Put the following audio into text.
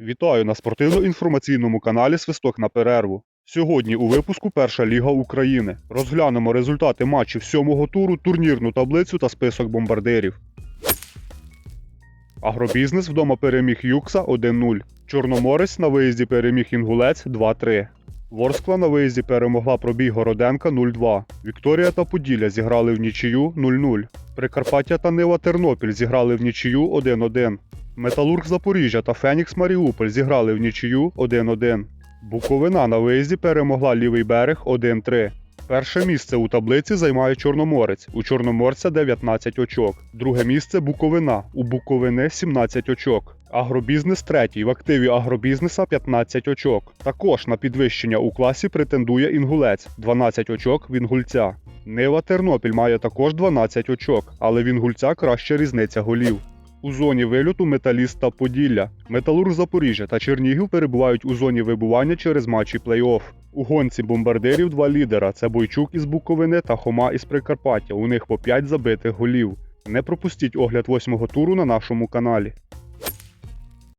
Вітаю на спортивно-інформаційному каналі Свисток на перерву. Сьогодні у випуску Перша Ліга України. Розглянемо результати матчів сьомого туру, турнірну таблицю та список бомбардирів. Агробізнес вдома переміг Юкса 1-0. Чорноморець на виїзді переміг Інгулець 2-3. Ворскла на виїзді перемогла пробій Городенка 0-2. Вікторія та Поділля зіграли в нічию 0-0. Прикарпаття та Нива Тернопіль зіграли в нічию 1-1. Металург Запоріжжя та Фенікс Маріуполь зіграли в нічию 1-1. Буковина на виїзді перемогла лівий берег 1-3. Перше місце у таблиці займає Чорноморець. У Чорноморця 19 очок. Друге місце Буковина. У Буковини 17 очок. Агробізнес третій. В активі агробізнеса 15 очок. Також на підвищення у класі претендує Інгулець 12 очок в Інгульця. Нива Тернопіль має також 12 очок, але в Інгульця краща різниця голів. У зоні вильоту Металіст та Поділля. Металург Запоріжжя та Чернігів перебувають у зоні вибування через матчі плей-офф. У гонці бомбардирів два лідера це Бойчук із Буковини та Хома із Прикарпаття. У них по 5 забитих голів. Не пропустіть огляд восьмого туру на нашому каналі.